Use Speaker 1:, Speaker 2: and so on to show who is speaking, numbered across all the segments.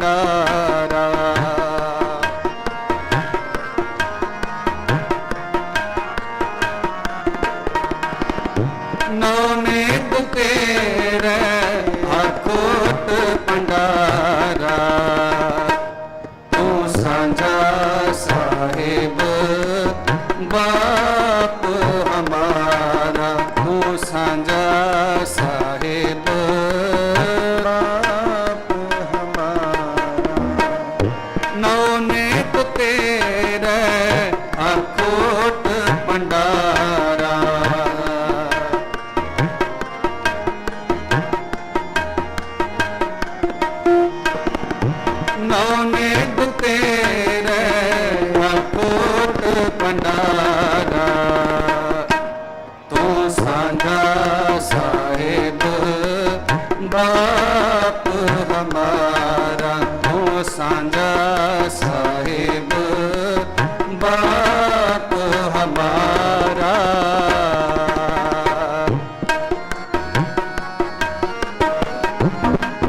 Speaker 1: ਭੰਡਾਰਾ ਨੌਨੇਕ ਤੇਰੇ ਅਕੋਟ ਭੰਡਾਰਾ ਤੂੰ ਸਾਂਝਾ ਸਾਹਿਬ ਬਾਪ ਹਮਾਰਾ। ਤੂੰ ਸਾਂਝਾ ਭੰਡਾਰਾ ਤੂੰ ਸਾਂਝਾ ਸਾਹਿਬ ਬਾਪ ਹਮਾਰਾ ਤੂੰ ਸਾਂਝਾ ਸਾਹਿਬ ਬਾਪ ਹਮਾਰਾ। ਜਿਸ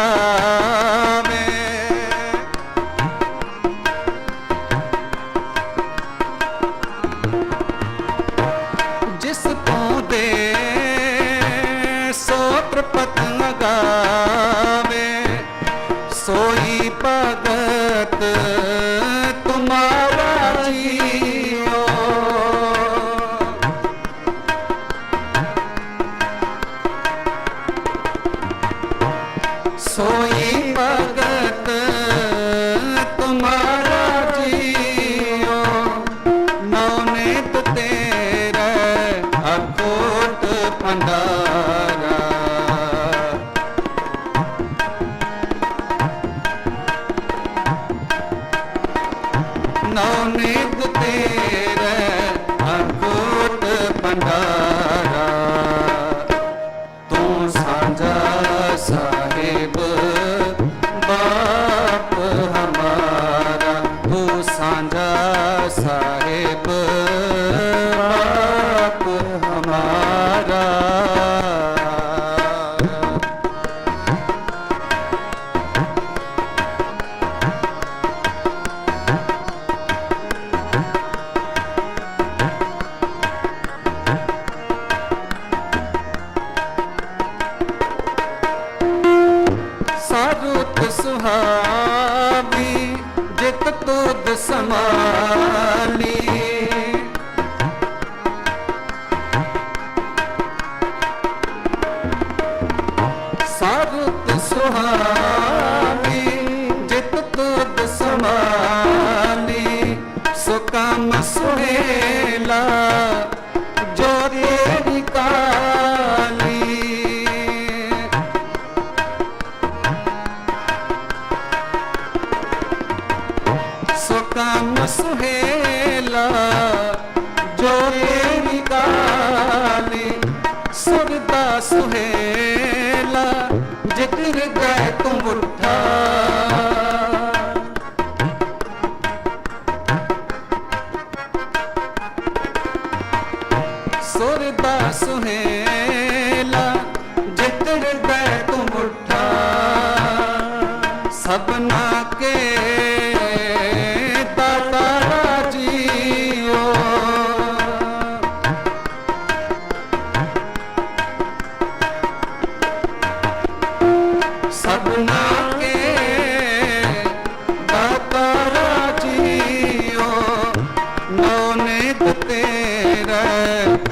Speaker 1: ਪਤ ਜਿਸ ਤੂੰ ਦੇ ਸੋਤਰ ਪ੍ਰਪਤ ਲਗਾਵੇ ਸੋਈ ਭਗਤ ਤੁਮਾਰਾ ਜੀਓ। ਨੌਨੇਤ ਤੇਰੇ ਅਕੋਟ ਭੰਡਾਰਾ। ਨੌਨੇਤ ਤੇਰੇ ਅਕੋਟ ਭੰਡਾਰਾ। ਸੁਹੇਲਾ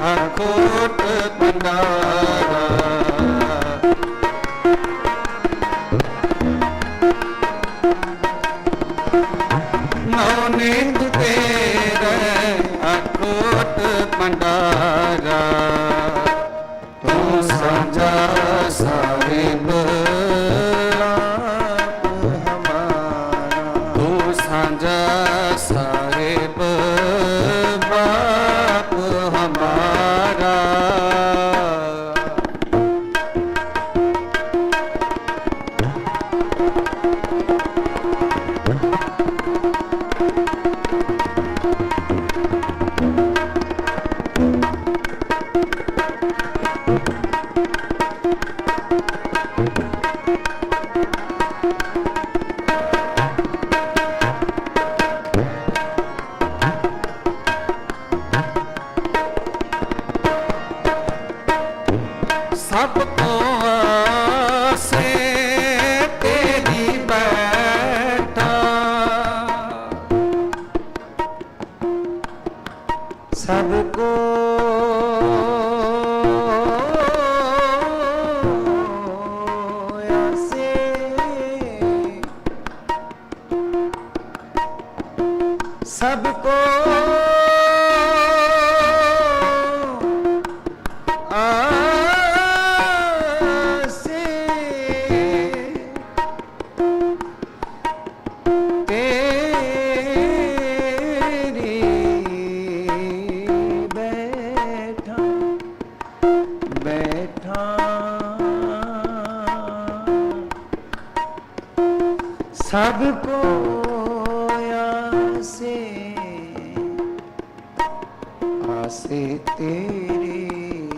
Speaker 1: अकोट पंडारा सबको पास तेरे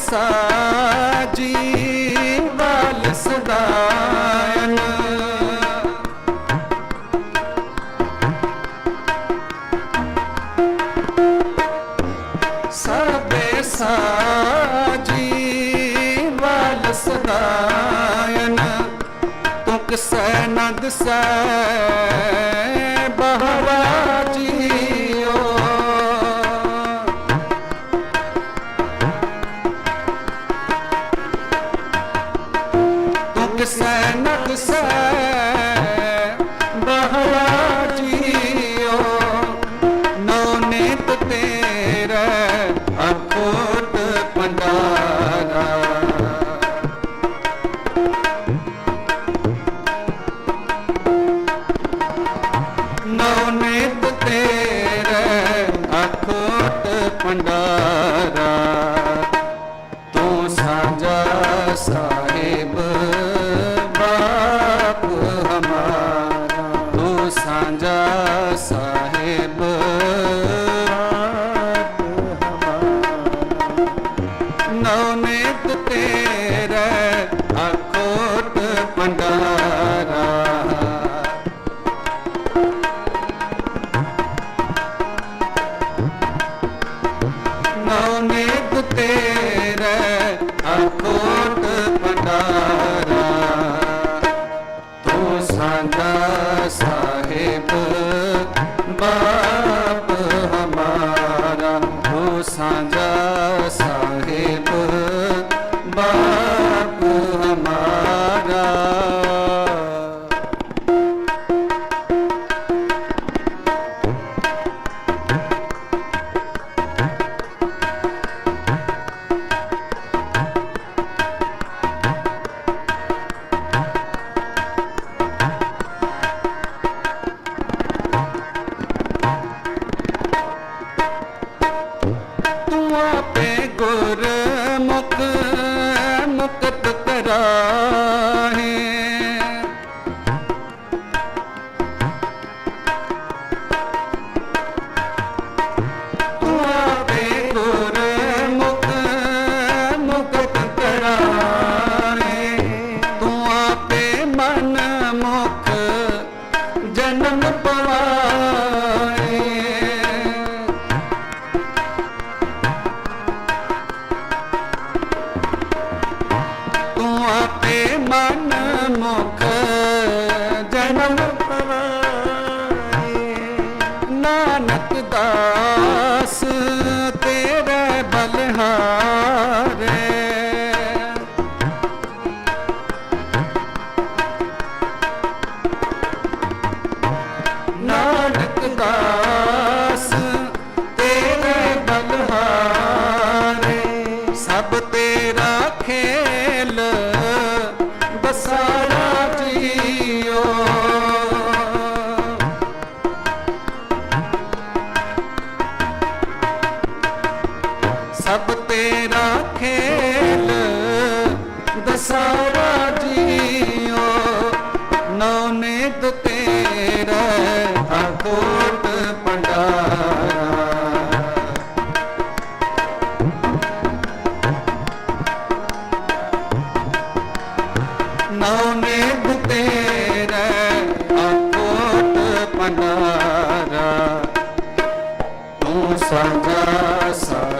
Speaker 1: ਸਾਜੀ ਵਲਸਦਾਇਨ ਸਭੇ ਸਾਜੀ ਵਲਸਦਾਇਨ ਤੁਕ ਸਨਦ ਸੈ Bye. ਸਾਜਾ